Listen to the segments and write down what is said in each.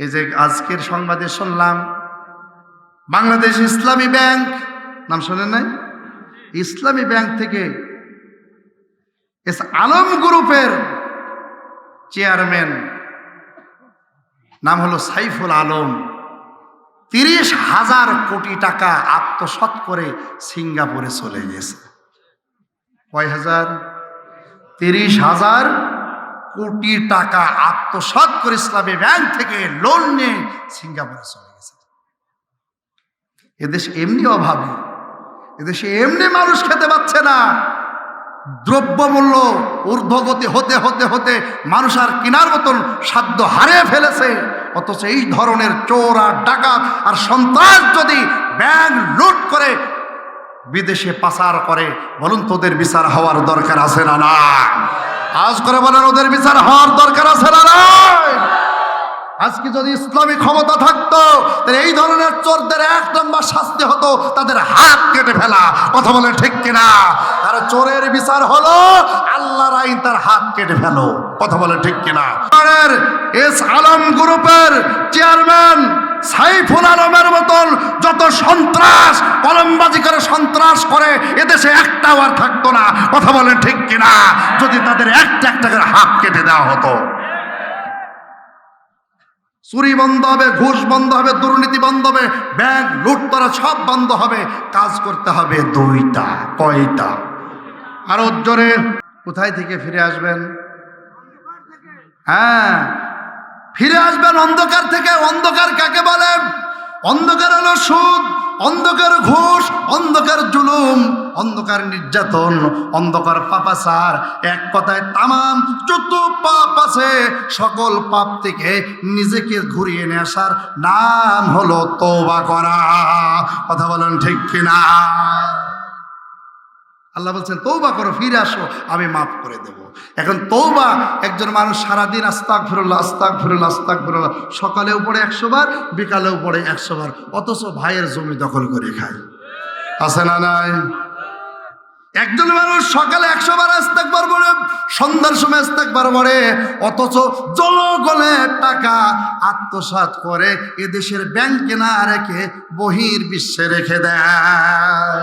এই যে আজকের সংবাদে শুনলাম, বাংলাদেশ ইসলামী ব্যাংক, নাম শোনেন নাই? ইসলামী ব্যাংক থেকে এস আলম গ্রুপের চেয়ারম্যান, নাম হলো সাইফুল আলম, তিরিশ হাজার কোটি টাকা আত্মসৎ করে সিঙ্গাপুরে চলে গেছে। কয় হাজার? তিরিশ হাজার কোটি টাকা আত্মসৎ করে ইসলামী ব্যাংক থেকে লোন নিয়ে সিঙ্গাপুরে চলে গেছে। এদেশে এমনি অভাবী, এদেশে এমনি মানুষ খেতে পাচ্ছে না। দ্রব্যমূল্য ঊর্ধ্বগতি হতে হতে হতে মানুষ আর কেনার মতন সাধ্য হারিয়ে ফেলেছে। অথচ এই ধরনের চোর আর ডাকাত আর সন্ত্রাস যদি ব্যাংক লুট করে, বিদেশে পাচার করে, বলুন তোদের বিচার হওয়ার দরকার আছে না না আজ করে বলেন ওদের বিচার হওয়ার দরকার আছে না আজকে যদি ইসলামী ক্ষমতা থাকতো, তাহলে এই ধরনের চোরদের এক নম্বর শাস্তি হতো, তাদের হাত কেটে ফেলা। কথা বলে ঠিক কিনা? আর চোরের বিচার হলো, আল্লাহর আইন তার হাত কেটে ফেলো। কথা বলে ঠিক কিনা? এস আলম গ্রুপের চেয়ারম্যান সাইফুল আলমের মতন যত সন্ত্রাস, কলমবাজি করে সন্ত্রাস করে, এদেশে একটাও আর থাকতো না। কথা বলেন ঠিক কিনা? যদি তাদের একটা একটা করে হাত কেটে দেওয়া হতো। চুরি বন্ধ হবে, ঘুষ বন্ধ হবে, দুর্নীতি বন্ধ হবে, ব্যাংক লুটতরা সব বন্ধ হবে, কাজ করতে হবে দুইটা, কয়টা? আরও জোরে, কোথায় থেকে ফিরে আসবেন? হ্যাঁ ফিরে আসবেন অন্ধকার থেকে। অন্ধকার কাকে বলে? অন্ধকার হলো সুদ। অন্ধকার ঘোষ, অন্ধকার জুলুম, অন্ধকার নির্যাতন, অন্ধকার পাপাচার, এক কথায় তামাম যত পাপ আছে, সকল পাপ থেকে নিজেকে ঘুরিয়ে নিয়ে আসার নাম হলো তোবা করা। কথা বলেন ঠিক কিনা? আল্লাহ বলছেন তৌবা করো, ফিরে আসো, আমি মাফ করে দেব। এখন তৌবা একজন মানুষ সারাদিন আস্তাক ফিরুল্লাহ আস্তাক ফিরুল্লাহ আস্তাক ফিরুল্লাহ সকালেও পড়ে একশো বার বিকালেও পড়ে একশো বার, অথচ ভাইয়ের জমি দখল করে খায়। আছে না নাই? একজন মানুষ সকালে একশো বার আস্তাকবার পড়ে সন্ধ্যার সময় আস্তাকবার পড়ে অথচ জনগণে টাকা আত্মসাৎ করে, এদেশের ব্যাংকে না রেখে বহির বিশ্বে রেখে দেয়।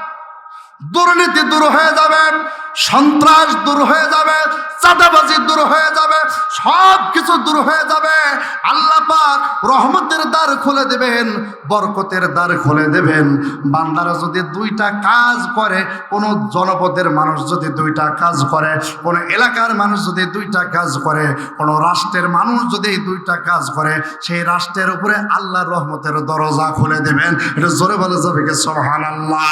দুর্নীতি দূর হয়ে যাবে, সন্ত্রাস দূর হয়ে যাবে, চাঁদাবাজি দূর হয়ে যাবে সব কিছু দূর হয়ে যাবে। আল্লাহ পাক রহমতের দ্বার খুলে দেবেন, বরকতের দ্বার খুলে দেবেন। বান্দারা যদি দুইটা কাজ করে, কোনো জনপদের মানুষ যদি দুইটা কাজ করে, কোনো এলাকার মানুষ যদি দুইটা কাজ করে, কোনো রাষ্ট্রের মানুষ যদি দুইটা কাজ করে, সেই রাষ্ট্রের উপরে আল্লাহর রহমতের দরজা খুলে দেবেন। এটা জোরে বলে যাবে সোহান আল্লাহ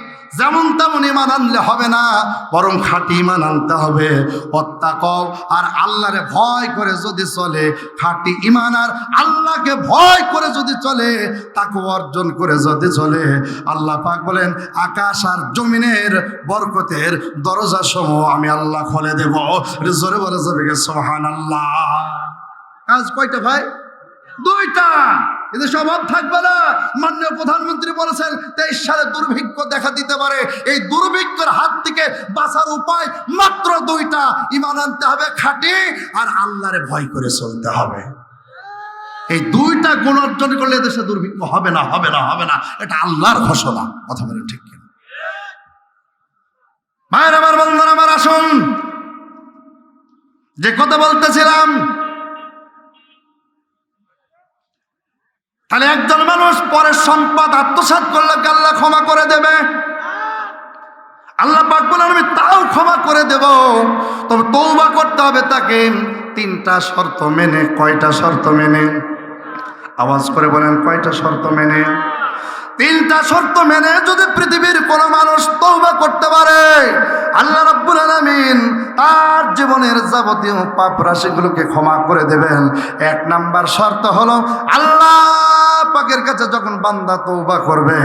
যেমন তেমন ইমান আনলে হবে না, বরং খাঁটি ইমান আনতে হবে। হত্যা অত্যাকব আর আল্লাহরে ভয় করে যদি চলে, খাঁটি ইমান আর আল্লাহকে ভয় করে যদি চলে, তাকে অর্জন করে যদি চলে। আল্লাহ পাক বলেন, আকাশ আর জমিনের বরকতের দরজা সমূহ আমি আল্লাহ খোলে দেব। জোরে বলে যাবে সোহান আল্লাহ কাজ কয়টা ভাই? দুইটা। এদের অভাব থাকবে না। মাননীয় প্রধানমন্ত্রী বলেছেন, তেইশ সালে দুর্ভিক্ষ দেখা দিতে পারে। এই দুর্ভিক্ষের হাত থেকে বাঁচার উপায় মাত্র দুইটা। ইমান আনতে হবে খাটি, আর আল্লাহরে ভয় করে চলতে হবে। এই দুইটা গুণ অর্জন করলে দেশে দুর্ভিক্ষ হবে না হবে না হবে না। এটা আল্লাহর ঘোষণা। কথা বলেন ঠিক মায়ের আমার বন্ধন আমার আসুন। যে কথা বলতেছিলাম তাহলে একজন মানুষ পরের সম্পদ আত্মসাত করলে আল্লাহ ক্ষমা করে দেবে? আল্লাহ পাক বলেন, আমি তাও ক্ষমা করে দেব। তবে তৌবা করতে হবে তাকে। তিনটা শর্ত মেনে, কয়টা শর্ত মেনে? আওয়াজ করে বলেন, কয়টা শর্ত মেনে? তিনটা শর্ত মেনে যদি পৃথিবীর কোনো মানুষ তৌবা করতে পারে, আল্লাহ রাব্বুল আলামিন তার জীবনের যাবতীয় পাপ রাশিগুলোকে ক্ষমা করে দেবেন। এক নাম্বার শর্ত হলো আল্লাহ পাকের কাছে যখন বান্দা তৌবা করবে,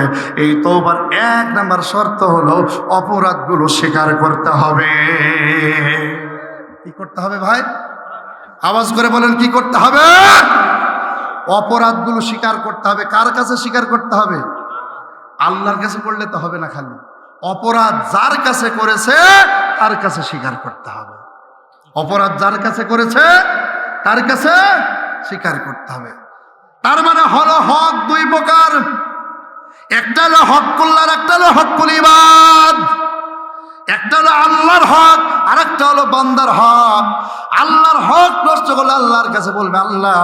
এই তৌবার এক নাম্বার শর্ত হলো অপরাধগুলো স্বীকার করতে হবে। কি করতে হবে ভাই? আওয়াজ করে বলেন, কি করতে হবে? অপরাধগুলো স্বীকার করতে হবে। কার কাছে স্বীকার করতে হবে? আল্লাহর কাছে করলে তো হবে না খালি। অপরাধ যার কাছে করেছে, তার কাছে স্বীকার করতে হবে। অপরাধ যার কাছে করেছে, তার কাছে স্বীকার করতে হবে। তার মানে হলো হক দুই প্রকার। একটা হলো হক কুল্লার, একটা হলো হক কুলিবাদ একটা হলো আল্লাহর হক আর একটা হলো বান্দার হক। আল্লাহর হক নষ্ট করলে আল্লাহর কাছে বলবে, আল্লাহ,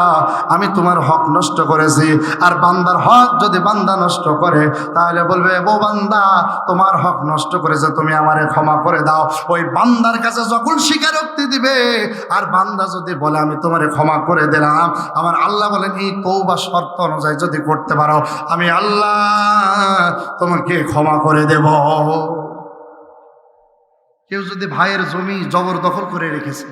আমি তোমার হক নষ্ট করেছি। আর বান্দার হক যদি বান্দা নষ্ট করে, তাহলে বলবে, ও বান্দা, তোমার হক নষ্ট করেছে, তুমি আমারে ক্ষমা করে দাও। ওই বান্দার কাছে যখন স্বীকারোক্তি দিবে, আর বান্দা যদি বলে, আমি তোমারে ক্ষমা করে দিলাম। আমার আল্লাহ বলেন, এই তৌবা শর্ত অনুযায়ী যদি করতে পারো, আমি আল্লাহ তোমাকে ক্ষমা করে দেব। কেউ যদি ভাইয়ের জমি জবরদখল করে রেখেছে,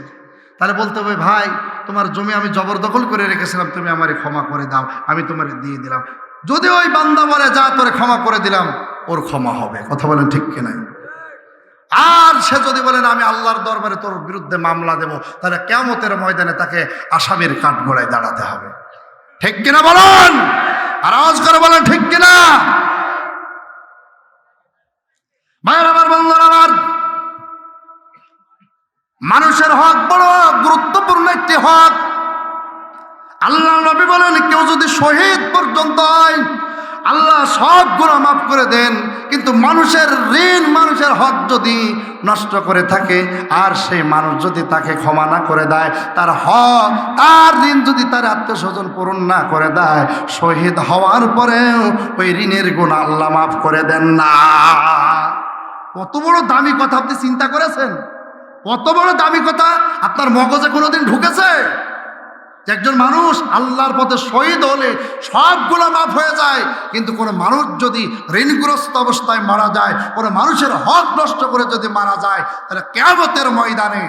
তাহলে বলতে হবে, ভাই, তোমার জমি আমি জবরদখল করে রেখেছিলাম, তুমি আমারে ক্ষমা করে দাও, আমি তোমার দিয়ে দিলাম। যদি ওই বান্দা বলে, যা, তোরে ক্ষমা করে দিলাম, ওর ক্ষমা হবে। কথা বলেন ঠিক কিনা আর সে যদি বলেন আমি আল্লাহর দরবারে তোর বিরুদ্ধে মামলা দেব, তাহলে কেমতের ময়দানে তাকে আসামির কাঠ গোড়ায় দাঁড়াতে হবে। ঠিক কিনা বলুন? আর আওয়াজ করে বলেন, ঠিক কিনা ভাইয়ের, আমার বন্ধুরা মানুষের হক বড় গুরুত্বপূর্ণ একটি হক। আল্লাহ নবী বলেন, কেউ যদি শহীদ পর্যন্ত হয়, আল্লাহ সব গুণা মাফ করে দেন। কিন্তু মানুষের ঋণ, মানুষের হক যদি নষ্ট করে থাকে, আর সেই মানুষ যদি তাকে ক্ষমা না করে দেয়, তার হক, তার ঋণ যদি তার আত্মীয় স্বজন পূরণ না করে দেয়, শহীদ হওয়ার পরেও ওই ঋণের গুণ আল্লাহ মাফ করে দেন না। কত বড় দামি কথা আপনি চিন্তা করেছেন। কত বড় দামি কথা, আপনার মগজে কোনোদিন ঢুকেছে? যে একজন মানুষ আল্লাহর পথে শহীদ হলে সবগুলো মাফ হয়ে যায়, কিন্তু কোনো মানুষ যদি ঋণগ্রস্ত অবস্থায় মারা যায়, কোনো মানুষের হক নষ্ট করে যদি মারা যায়, তাহলে কেমতের ময়দানে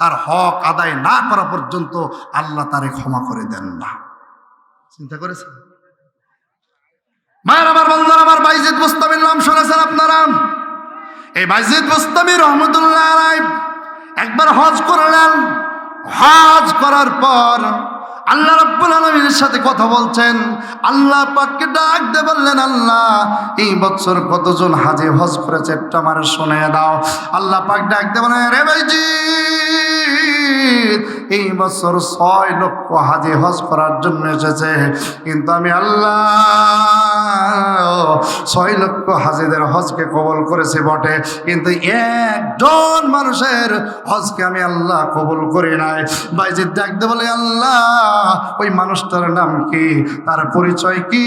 তার হক আদায় না করা পর্যন্ত আল্লাহ তারে ক্ষমা করে দেন না। চিন্তা করেছেন? মায়ের আমার বন্ধুরা, আমার বাইজিদ মুস্তামির নাম শুনেছেন আপনারা? এই বাইজিদ মুস্তামি রহমতুল্লাহ আলাই একবার হজ করলেন হজ করার পর আল্লাহ রাব্বুল আলামিনের সাথে কথা বলছেন। আল্লাহ পাককে ডাক দিয়ে বললেন, আল্লাহ, এই বছর কতজন হাজি হজ করেছে একটা আমার শুনে দাও। আল্লাহ পাক ডাক দিয়ে বলেন, রে ভাইজি এই বছর ছয় লক্ষ হাজি হজ করার জন্য এসেছে। কিন্তু আমি আল্লাহ ছয় লক্ষ হাজিদের হজকে কবল করেছে বটে। কিন্তু একজন মানুষের হজকে আমি আল্লাহ কবুল করি নাই। বাইজিৎ ডাকতে বলে, আল্লাহ, ওই মানুষটার নাম কি? তার পরিচয় কি?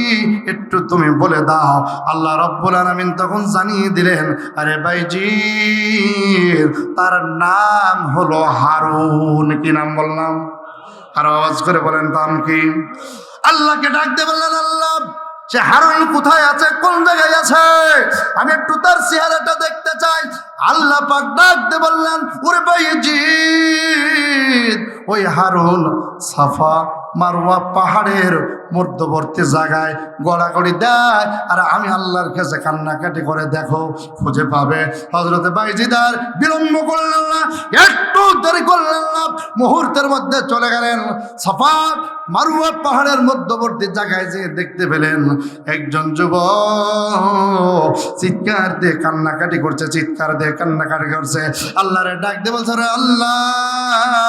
একটু তুমি বলে দাও। আল্লাহ রব্বুল আলমিন তখন জানিয়ে দিলেন, আরে বাইজি তার নাম হলো হারুন। কি নাম বললাম? আর আওয়াজ করে বলেন নাম কি? আল্লাহকে ডাকতে বললেন, আল্লাহ, সে হারুন কোথায় আছে? আমি একটু তার চেহারাটা আল্লাহ পাক ডাকতে বললেন, ওরে ওই হারুন সাফা পাহাড়ের মধ্যবর্তী জায়গায় গড়াগড়ি দেয়, আর আমি আল্লাহর কাছে কান্নাকাটি করে দেখো, খুঁজে পাবে। হজরতে বাইজিদার বিলম্ব করলেন না, একটু দেরি করলেন না, মুহূর্তের মধ্যে চলে গেলেন। সাফা মারুয়া পাহাড়ের মধ্যবর্তী জায়গায় যে দেখতে পেলেন একজন যুবক, চিৎকার দিয়ে কান্নাকাটি করছে চিৎকার দিয়ে কান্নাকাটি করছে। আল্লাহরে ডাক দিয়ে বলছে আল্লাহ!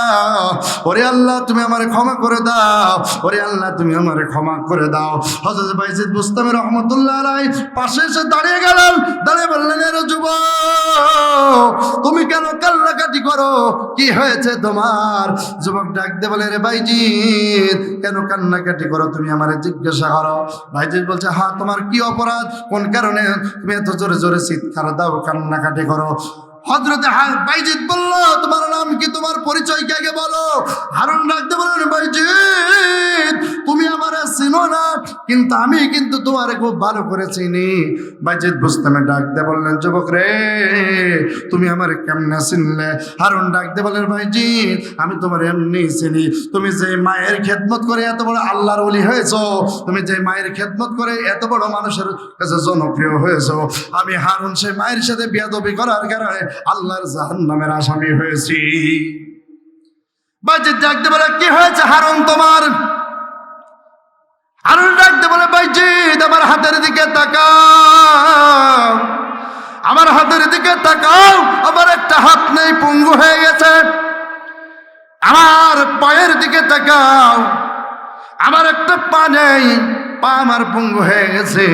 ওরে আল্লাহ, তুমি আমারে ক্ষমা করে দাও। ওরে আল্লাহ, তুমি আমারে ক্ষমা করে দাও। হজরত বাইজিদ বুস্তামি রহমতুল্লাহ আলাই পাশে এসে দাঁড়িয়ে গেলেন। দাঁড়িয়ে বললেন এর যুবক, তুমি কেন কান্নাকাটি করো? কি হয়েছে তোমার? যুবক ডাক দিয়ে বলে, রে বাইজিৎ কেন কান্নাকাটি করো? তুমি আমারে জিজ্ঞাসা করো। ভাইজিৎ বলছে হ্যাঁ তোমার কি অপরাধ? কোন কারণে? তুমি এত জোরে জোরে চিৎকার দাও, কান্নাকাটি করো। হজরতে বাইজিৎ বলল, তোমার নাম কি, তোমার পরিচয় কে আগে বলো? হারুন ডাকতে বলেন বাইজিৎ তুমি আমার চিনো না, কিন্তু আমি কিন্তু তোমার খুব ভালো করে চিনি। বাইজিৎ বুঝতামে ডাকতে বললেন, যুবক রে, তুমি আমার কেমনে চিনলে? হারুন ডাকতে বলেন ভাইজিৎ আমি তোমার এমনি চিনি। তুমি যে মায়ের খেদমত করে এত বড় আল্লাহর ওলি হয়েছো, তুমি যে মায়ের খেদমত করে এত বড় মানুষের কাছে জনপ্রিয় হয়েছো, আমি হারুন সে মায়ের সাথে বিয়াদবি করার কারণে আল্লাহর জাহান্নামের আসামি হয়েছি। ডাকতে বলে, কি হয়েছে হারুন তোমার? হারুন ডাকতে বলে আমার হাতের দিকে তাকাও। আমার হাতের দিকে তাকাও। আমার একটা হাত নেই, পঙ্গু হয়ে গেছে। আমার পায়ের দিকে তাকাও। আমার একটা পা নেই, পা আমার পঙ্গু হয়ে গেছে।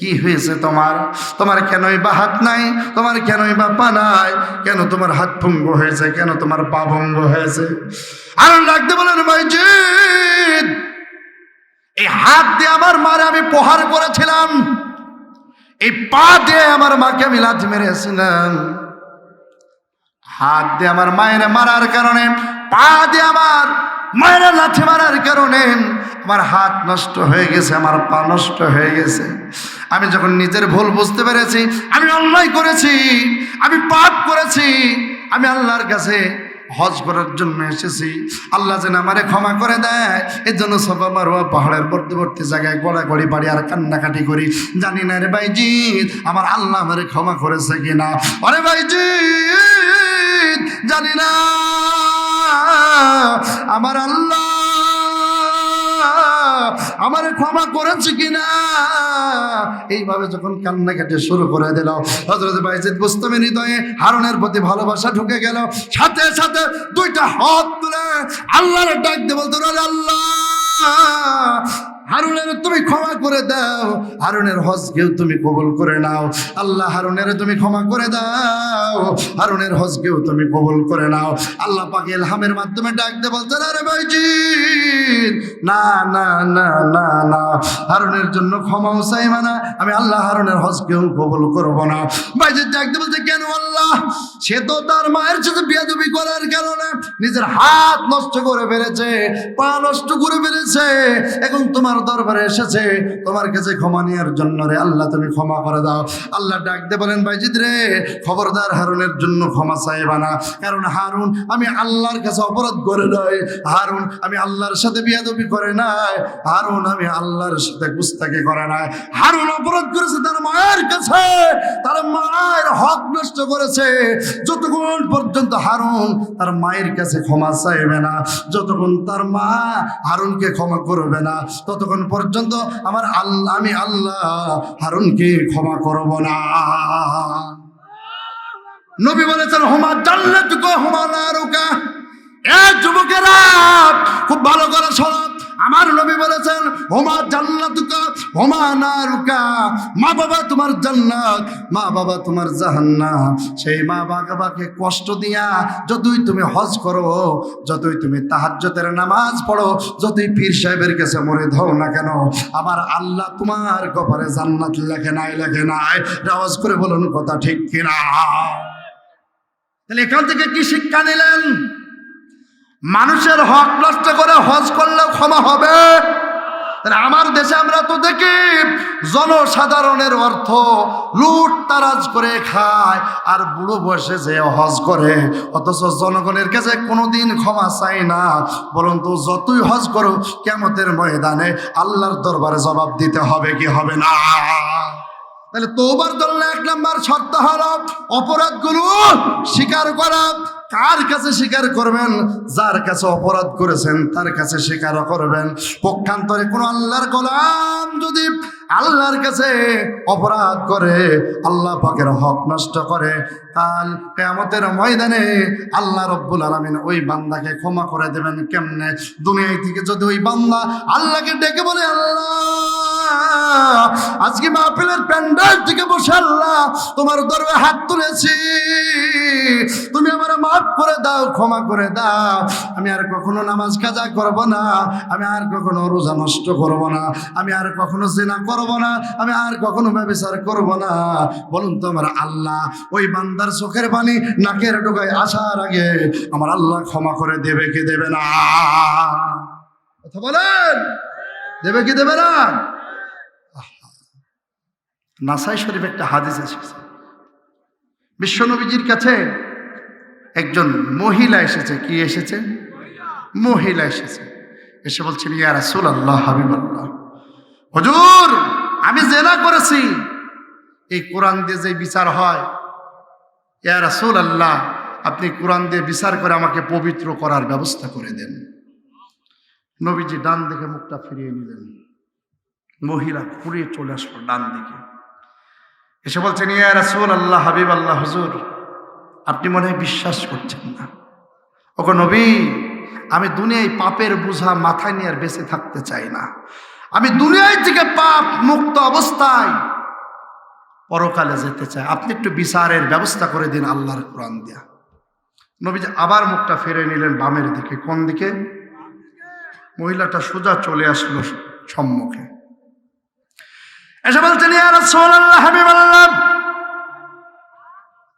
কি হয়েছে তোমার? তোমার কেনই বা হাত নাই? তোমার কেনই বা পা নাই? কেন তোমার হাত ভঙ্গ হয়েছে? কেন তোমার পা ভঙ্গ হয়েছে? আর ডাকতে বলেন ভাইজিৎ এই হাত দিয়ে আমার মারে আমি প্রহার করেছিলাম। এই পা দিয়ে আমার মাকে আমি লাথি মেরেছিলাম। হাত দিয়ে আমার মায়ের মারার কারণে, পা দিয়ে আমার মায়ের লাথি মারার কারণে, আমার হাত নষ্ট হয়ে গেছে, আমার পা নষ্ট হয়ে গেছে। আমি যখন নিজের ভুল বুঝতে পেরেছি, আমি অন্যায় করেছি, আমি পাপ করেছি, আমি আল্লাহর কাছে হজ করার জন্য এসেছি। আল্লাহ যেন আমারে ক্ষমা করে দেয় এর জন্য সবা মারোয়া পাহাড়ের বর্তবর্তী জায়গায় গড়াগড়ি বাড়ি আর কান্নাকাটি করি। জানি না রে ভাইজি আমার আল্লাহ আমারে ক্ষমা করেছে কিনা। আরে ভাইজি জানি না, আমার আল্লাহ আমার ক্ষমা করেছে কিনা? এইভাবে যখন কান্নাকাটি শুরু করে দিল হজরত বাইজিদ বুস্তমি হৃদয়ে হারনের প্রতি ভালোবাসা ঢুকে গেল। সাথে সাথে দুইটা হাত তুলে আল্লাহর ডাক দিয়ে বলতো "ওরে আল্লাহ হারুনের তুমি ক্ষমা করে দাও। হারুনের হজকেও তুমি কবুল করে নাও। আল্লাহ হারুনের তুমি ক্ষমা করে দাও। হারুনের হজকেও তুমি কবুল করে নাও। আল্লাহ পাকে এলহামের মাধ্যমে ডাকতে দিয়ে বলতেন আরে ভাইজি না না না না না। হারুনের জন্য ক্ষমাও চাই মানা আমি আল্লাহ হারুনের হজকেও কবুল করব না। ভাইজি ডাকতে বলতে কেন আল্লাহ? সে তো তার মায়ের সাথে বিয়াদবি করার কারণে নিজের হাত নষ্ট করে ফেলেছে, পা নষ্ট করে ফেলেছে। এখন তোমার দরবারে এসেছে। তোমার কাছে ক্ষমা নেওয়ার জন্য রে আল্লাহ, তুমি ক্ষমা করে দাও। আল্লাহ ডাক দিয়ে বলেন, বাইজিদ রে, খবরদার হারুনের জন্য ক্ষমা চাইবা না। কারণ হারুন, আমি আল্লাহর কাছে অপরাধ করে নয় হারুন, আমি আল্লাহর সাথে বিয়াদবি করে নাই। হারুন, আমি আল্লাহর সাথে গুস্তাকি করে নাই। হারুন অপরাধ করেছে তার মায়ের কাছে। তার মায়ের হক নষ্ট করেছে। যতক্ষণ পর্যন্ত হারুন তার মায়ের কাছে ক্ষমা চাইবে না, যতক্ষণ তার মা হারুনকে ক্ষমা করবে না, ততক্ষণ পর্যন্ত আমার আল্লাহ আমি আল্লাহ, হারুনকে ক্ষমা করব না। নবী বলেছেন, হোমা জান্নাতুকা, হোমা নারুকা। এ যুবকেরা, খুব ভালো করে শোনো। আমার নবী বলেছেন হোমা জান্নাতুকা হোমা নারুকা। মা বাবা তোমার জান্নাত, মা বাবা তোমার জাহান্নাম। সেই মা বাবাকে কষ্ট দিয়া যতই তুমি হজ করো, যতই তুমি তাহাজ্জতের নামাজ পড়ো, যতই পীর সাহেবের কাছে মরে ধাও না কেন, আমার আল্লাহ তোমার কপালে জান্নাত লেখে নাই লেখে নাই। আওয়াজ করে বলুন, কথা ঠিক কিনা? তাহলে এখান থেকে কি শিক্ষা নিলেন? মানুষের হক নষ্ট করে হজ করলেও ক্ষমা হবে। তাহলে আমার দেশে আমরা তো দেখি জনসাধারণের অর্থ লুট তারাজ করে খায়, আর বুড়ো বয়সে যে হজ করে, অথচ জনগণের কাছে কোনোদিন ক্ষমা চাই না। বলুন তো যতই হজ করো কেমতের ময়দানে আল্লাহর দরবারে জবাব দিতে হবে কি হবে না? তাহলে তোবার জন্য এক নম্বর শর্ত হলো অপরাধগুলো স্বীকার করা কার কাছে স্বীকার করবেন? যার কাছে অপরাধ করেছেন, তার কাছে স্বীকার করবেন। পক্ষান্তরে কোন আল্লাহর গোলাম যদি আল্লাহর কাছে অপরাধ করে, আল্লাহ পাকের হক নষ্ট করে, কাল কেয়ামতের ময়দানে আল্লাহ রব্বুল আলমিন ওই বান্দাকে ক্ষমা করে দেবেন কেমনে? দুনিয়ায় থেকে যদি ওই বান্দা আল্লাহকে ডেকে বলে, আল্লাহ আজকে মাহফিলের প্যান্ডেল থেকে বসে আল্লাহ, তোমার দরবে হাত তুলেছি। তুমি আমার মাফ করে দাও, ক্ষমা করে দাও। আমি আর কখনো নামাজ কাজা করব না, আমি আর কখনো রোজা নষ্ট করব না, আমি আর কখনো জেনা করব না, আমি আর কখনো ব্যবচার করব না। বলুন তো আমার আল্লাহ, ওই বান্দার চোখের পানি নাকের ঢোকায় আসার আগে আমার আল্লাহ ক্ষমা করে দেবে কি দেবে না? কথা বলেন? দেবে কি দেবে না? নাসাই শরীফ একটা হাদিস এসেছে। বিশ্বনবীজির কাছে একজন মহিলা এসেছে। কি এসেছে? মহিলা এসেছে। এসে বলছেন, ইয়া রাসূল আল্লাহ হাবিবাল্লাহ। হুজুর, আমি জেনা করেছি। এই কোরআন দিয়ে যে বিচার হয়, ইয়া রাসূল আল্লাহ আপনি কোরআন দিয়ে বিচার করে আমাকে পবিত্র করার ব্যবস্থা করে দেন। নবীজি ডান দিকে মুখটা ফিরিয়ে নিলেন। মহিলা ঘুরে চলে আসলো ডান দিকে। এসে বলছেন, ইয়া রাসূল আল্লাহ হাবিব আল্লাহ হুজুর, আপনি মনে হয় বিশ্বাস করছেন না। ওকে নবী, আমি দুনিয়ায় পাপের বোঝা মাথায় নিয়ে আর বেঁচে থাকতে চাই না। আমি দুনিয়ায় থেকে পাপ মুক্ত অবস্থায় পরকালে যেতে চাই। আপনি একটু বিচারের ব্যবস্থা করে দিন আল্লাহর কোরআন দিয়া। নবীজি আবার মুখটা ফিরে নিলেন বামের দিকে। কোন দিকে? মহিলাটা সোজা চলে আসলো সম্মুখে। এসে বলছেন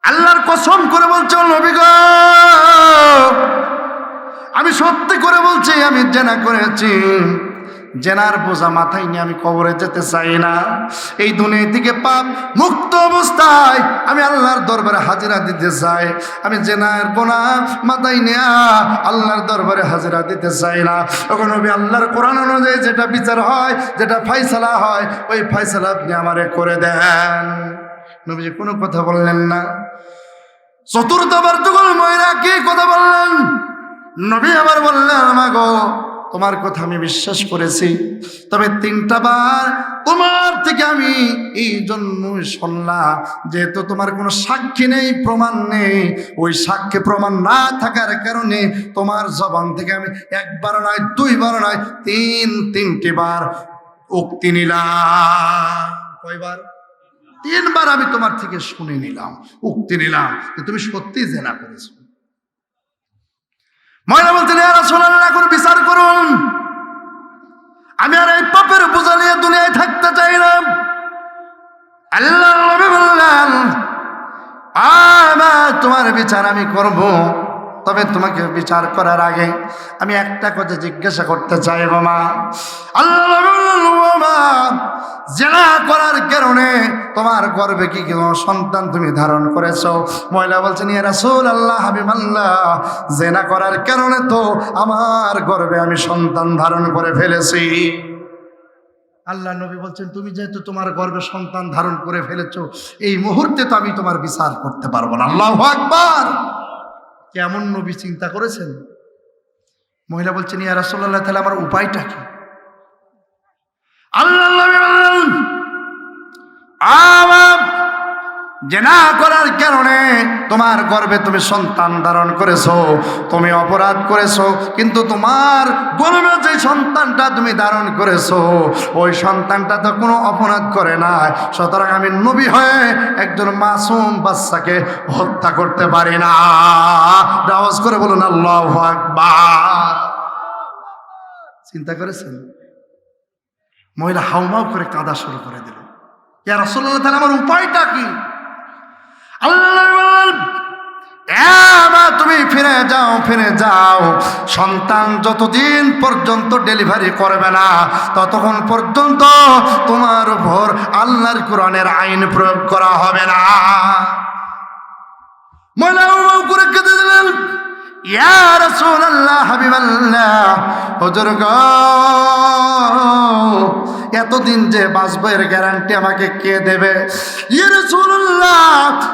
আল্লাহর কসম করে বলছে নবীগ আমি সত্যি করে বলছি আমি জেনা করেছি। জেনার বোঝা মাথায় নিয়ে আমি কবরে যেতে চাই না। এই দুনিয়া থেকে পাপ মুক্ত অবস্থায় আমি আল্লাহর দরবারে হাজিরা দিতে চাই। আমি জেনার গোনা মাথায় নেয়া আল্লাহর দরবারে হাজিরা দিতে চাই না। তখন নবী, আল্লাহর কোরআন অনুযায়ী যেটা বিচার হয়, যেটা ফাইসালা হয়, ওই ফাইসালা আপনি আমারে করে দেন। নবীজি কোনো কথা বললেন না। চতুর্থবার যখন মহিলা কি কথা বললেন? নবী আবার বললেন, আমাগো তোমার কথা আমি বিশ্বাস করেছি। তবে তিনটা বার তোমার থেকে আমি এই জন্য শুনলাম যেহেতু তোমার কোনো সাক্ষী নেই, প্রমাণ নেই। ওই সাক্ষী প্রমাণ না থাকার কারণে তোমার জবান থেকে আমি একবার নয় দুইবার নয়, তিন, তিনটি বার উক্তি নিলাম। কয়বার? তিনবার আমি তোমার থেকে শুনে নিলাম, উক্তি নিলাম যে তুমি সত্যি জেনা করেছ। মহিলা বলছেন এরা না করে বিচার করুন। আমি আর এই পাপের বোঝা নিয়ে দুনিয়ায় থাকতে চাই না। আল্লাহ বললেন আমার তোমার বিচার আমি করব। তবে তোমাকে বিচার করার আগে আমি একটা কথা জিজ্ঞাসা করতে চাই মা। আল্লাহ জেনা করার কারণে তোমার গর্বে কি কোনো সন্তান তুমি ধারণ করেছ? মহিলা বলছেন রাসূল আল্লাহ হাবিব আল্লাহ জেনা করার কারণে তো আমার গর্বে আমি সন্তান ধারণ করে ফেলেছি। আল্লাহ নবী বলছেন, তুমি যেহেতু তোমার গর্বে সন্তান ধারণ করে ফেলেছো, এই মুহূর্তে তো আমি তোমার বিচার করতে পারব না। আল্লাহ আকবার। কেমন নবী চিন্তা করেছেন? মহিলা বলছেন ইয়া রাসূলুল্লাহ তাহলে আমার উপায়টা কি? আল্লাহ জেনা করার কারণে তোমার গর্বে তুমি সন্তান ধারণ করেছ, তুমি অপরাধ করেছ, কিন্তু তোমার গর্ভে যে সন্তানটা তুমি ধারণ করেছ, ওই সন্তানটা তো কোনো অপরাধ করে না। সুতরাং আমি নবী হয়ে একজন মাসুম বাচ্চাকে হত্যা করতে পারি না। আওয়াজ করে বলুন, আল্লাহ আকবার। চিন্তা করেছেন? মহিলা হাউমাউ করে কাঁদা শুরু করে দিল। ইয়া রাসূলুল্লাহ, তাহলে আমার উপায়টা কি? আল্লাহ বললেন, "এ মা, তুমি ফিরে যাও ফিরে যাও। সন্তান যতদিন পর্যন্ত ডেলিভারি করবে না ততক্ষণ পর্যন্ত তোমার উপর আল্লাহর কোরআনের আইন প্রয়োগ করা হবে না। মহিলা করে কেঁদে দিলেন হাবিবাল্লাহ হুজুর গো এতদিন যে বাঁচবো এর গ্যারান্টি আমাকে কে দেবে? ইয়া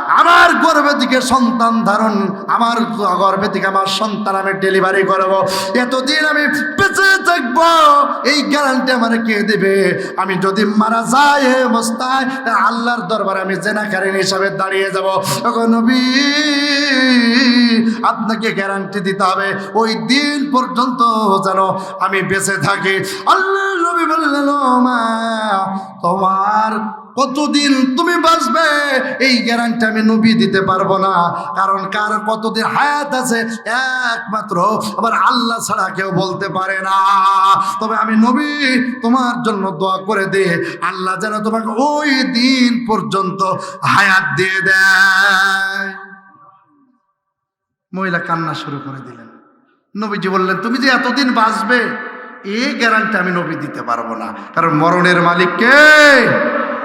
আমার গর্ভে দিকে সন্তান ধারণ, আমার গর্ভে দিকে আমার সন্তান আমি ডেলিভারি করব। এতদিন আমি বেঁচে থাকব, এই গ্যারান্টি আমার কে দেবে? আমি যদি মারা যাই অবস্থায় তা আল্লাহর দরবারে আমি জেনাকারী হিসাবে দাঁড়িয়ে যাব। নবী, আপনাকে গ্যারান্টি দিতে হবে, ওই দিন পর্যন্ত যেন আমি বেঁচে থাকি। আল্লাহ নবী বললেন, "ও মা তোমার কতদিন তুমি বাঁচবে, এই গ্যারান্টি আমি নবী দিতে পারব না। কারণ কার কতদিন হায়াত আছে, একমাত্র আবার আল্লাহ ছাড়া কেউ বলতে পারে না। তবে আমি নবী তোমার জন্য দোয়া করে দে আল্লাহ যেন তোমাকে ওই দিন পর্যন্ত হায়াত দিয়ে দেয়। মহিলা কান্না শুরু করে দিলেন। নবীজি বললেন, তুমি যে এতদিন বাঁচবে এই গ্যারান্টি আমি নবী দিতে পারব না। কারণ মরণের মালিক কে?